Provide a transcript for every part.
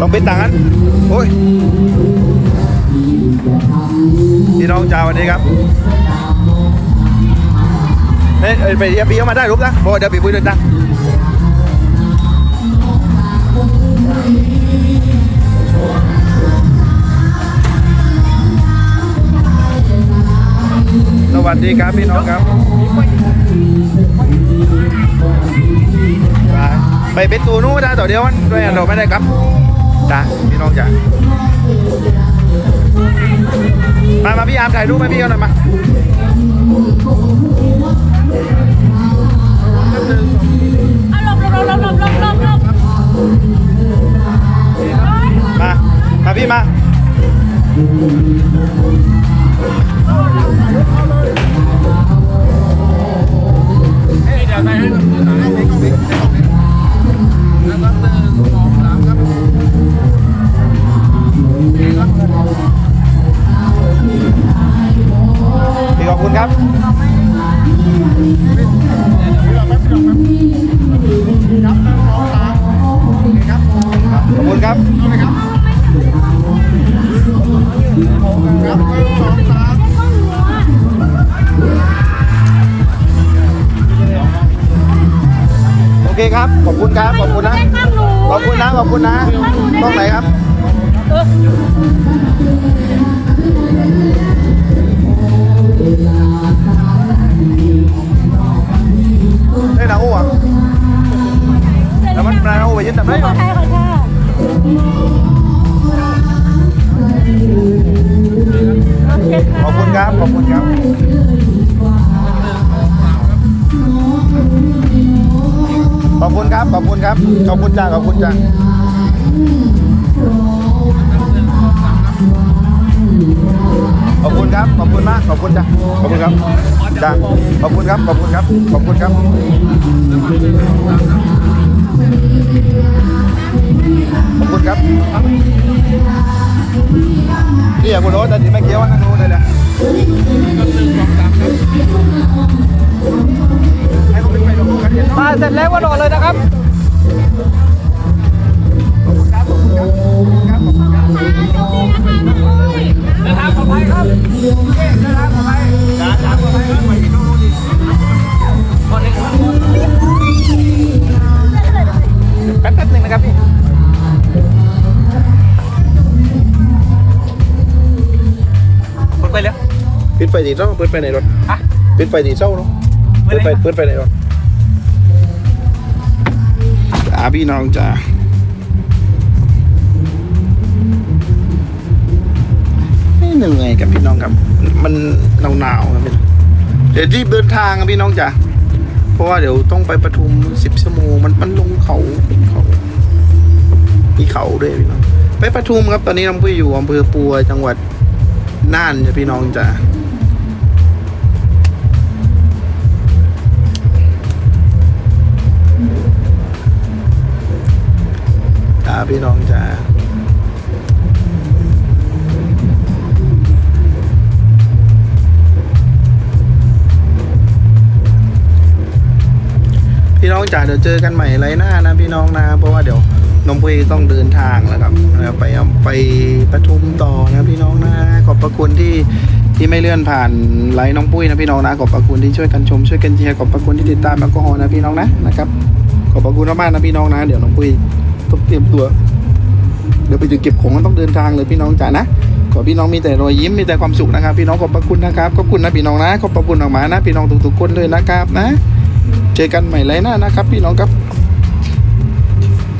ต้องเป็นต่างนั้นโอ้ยพี่น้องจ้าวันนี้ครับเอ้ยไปเดี๋ยปีเอามาได้รูปนะบอกเดี๋ยวปีพูดเดินนะสวัสดีครับพี่น้องครับไปเป็นตัวนู้นนะต่อเดียวมันด้วยเราไม่ได้ครับ จ้ะพี่น้องจ้ามามาพี่อาร์มถ่ายรูปไหมพี่เขาหน่อยมาอะลบหลบหลบหลบหลบหลบหลบมา มาพี่มา เคครับ ขอบคุณครับ ขอบคุณนะ ขอบคุณนะ ขอบคุณนะต้องไหนครับได้นาโอ้อะแล้วมันปลาอ้ไปยืนทำได้ไหมอไทยขอค่ะขอบคุณครับ ขอบคุณครับ ขอบคุณครับ ขอบคุณครับ ขอบคุณจ้าขอบคุณจ้าขอบคุณครับ ขอบคุณมาก ขอบคุณจ้าขอบคุณครับจ้าขอบคุณครับ ขอบคุณครับ ขอบคุณครับ ขอบคุณครับนี่อย่าคุณโน้ตแต่ที่ไม่เกี่ยวนั่งรู้ได้เลยให้ ปิดไฟตีเศร้าปิดไฟในรถฮะ ปิดไฟตีเศร้าเนาะปิดไฟปิดไฟในรถจ้าพี่น้องจ้าไม่เหนื่อยกับพี่น้องครับ มันหนาวๆครับพี่เดี๋ยวรีบเดินทางครับพี่น้องจ้าเพราะว่าเดี๋ยวต้องไปปทุมสิบชั่วโมงมันมันลงเขาเขามีเขาด้วยพี่น้องไปปทุมครับตอนนี้น้องพี่อยู่อำเภอปัวจังหวัดน่านจ้ะพี่น้องจ้า พี่น้องจ้าพี่น้องจ๋าเดี๋ยวเจอกันใหม่ไรหน้านะพี่น้องนะ เพราะว่าเดี๋ยวน้องพุยต้องเดินทางแล้วครับนะครับไปไปปทุมต่อนะพี่น้องนะขอบพระคุณที่ที่ไม่เลื่อนผ่านไลน์น้องปุ้ยนะพี่น้องนะขอบพระคุณที่ช่วยกันชมช่วยกันเชียร์ขอบพระคุณที่ติดตามแอลกอฮอล์นะพี่น้องนะนะครับขอบพระคุณมากๆนะพี่น้องนะ เดี๋ยวน้องปุ้ย ต้องเตรียมตัว เดี๋ยวไปถึงเก็บของก็ต้องเดินทางเลยพี่น้องจ๋านะขอพี่น้องมีแต่รอยยิ้มมีแต่ความสุขนะครับ พี่น้องขอบพระคุณนะครับขอบคุณนะพี่น้องนะขอบพระคุณออกมานะ พี่น้องทุกๆคนเลยนะครับนะ เจอกันใหม่ไรหน้านะครับ พี่น้องครับ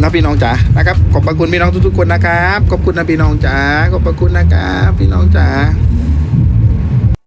นะพี่น้องจ๋านะครับขอบพระคุณพี่น้องทุกๆคนนะครับขอบคุณนะพี่น้องจ๋าขอบพระคุณนะครับพี่น้องจ๋า